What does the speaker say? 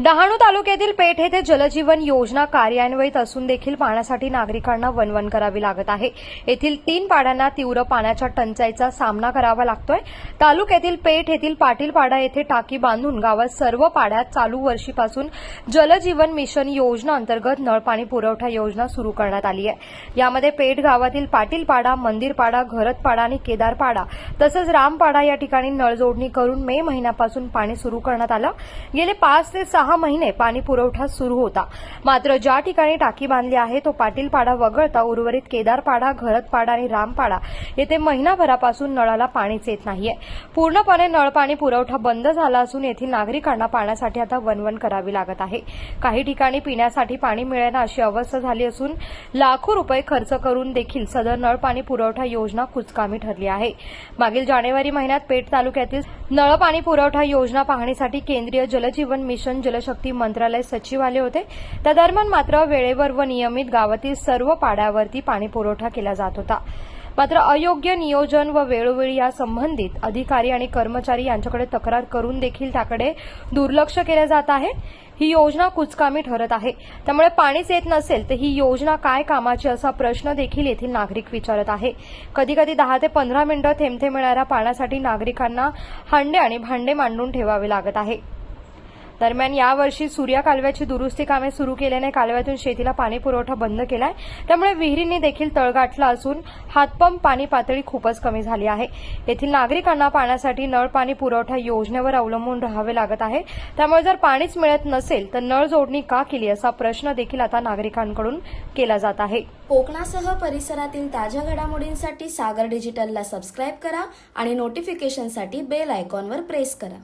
डहाणू तालुक्यातील पेठ येथे जलजीवन योजना कार्यान्वित असून देखील पाण्यासाठी नागरिकांना वनवन करावी लागत आहे. येथील तीन पाड्यांना तीव्र पाण्याच्या टंचाईचा सामना करावा लागतोय. तालुक्यातील पेठ येथील पाटीलपाडा येथे टाकी बांधून गावात सर्व पाड्यात चालू वर्षीपासून जलजीवन मिशन योजना अंतर्गत नळपाणी पुरवठा योजना सुरू करण्यात आली आहे. यामध्ये पेठ गावातील पाटीलपाडा मंदिरपाडा घरतपाडा आणि केदारपाडा तसंच रामपाडा या ठिकाणी नळजोडणी करून मे महिन्यापासून पाणी सुरू करण्यात आलं. गेले पाच ते सहा महिने पाणी पुरवठा सुरू होता. मात्र ज्या ठिकाणी टाकी बांधली आहे तो पाटीलपाडा वगळता उर्वरित केदारपाडा घरतपाडा आणि रामपाडा येथे महिनाभरापासून नळाला पाणीच येत नाहीये. पूर्णपणे नळपाणी पुरवठा बंद झाला असून येथील नागरिकांना पाण्यासाठी आता वनवन करावी लागत आहे. काही ठिकाणी पिण्यासाठी पाणी मिळेना अशी अवस्था झाली असून लाखो रुपये खर्च करून देखील सदर नळपाणी पुरवठा योजना कुचकामी ठरली आहे. मागील जानेवारी महिन्यात पेठ तालुक्यातील नळपाणी पुरवठा योजना पाहणीसाठी केंद्रीय जलजीवन मिशन जल जलशक्ती मंत्रालय सचिव आले होते. त्या दरम्यान मात्र वेळेवर व नियमित गावातील सर्व पाड्यावरती पाणी पुरवठा केला जात होता. मात्र अयोग्य नियोजन व वेळोवेळी या संबंधित अधिकारी आणि कर्मचारी यांच्याकडे तक्रार करून देखील त्याकडे दुर्लक्ष केले जात आहे. ही योजना कुचकामी ठरत आहे. त्यामुळे पाणीच येत नसेल तर ही योजना काय कामाची असा प्रश्न देखील येथील नागरिक विचारत आहे. कधी कधी दहा ते पंधरा मिनिटं थेंबथे मिळणाऱ्या पाण्यासाठी नागरिकांना हांडे आणि भांडे मांडून ठेवावे लागत आहे. दरम्यान यावर्षी सूर्या कालव्याची दुरुस्ती कामे सुरू केल्याने कालव्यातून शेतीला पाणी पुरवठा बंद केलाय. त्यामुळे विहिरींनी देखील तळ गाठला असून हातपंप पाणी पातळी खूपच कमी झाली आहे. येथील नागरिकांना पाण्यासाठी नळ पाणी पुरवठा योजनेवर अवलंबून राहावे लागत आहे. त्यामुळे जर पाणीच मिळत नसेल तर नळ जोडणी का केली असा प्रश्न देखील आता नागरिकांकडून केला जात आहे. कोकणासह परिसरातील ताज्या घडामोडींसाठी सागर डिजिटलला सबस्क्राईब करा आणि नोटिफिकेशनसाठी बेल आयकॉनवर प्रेस करा.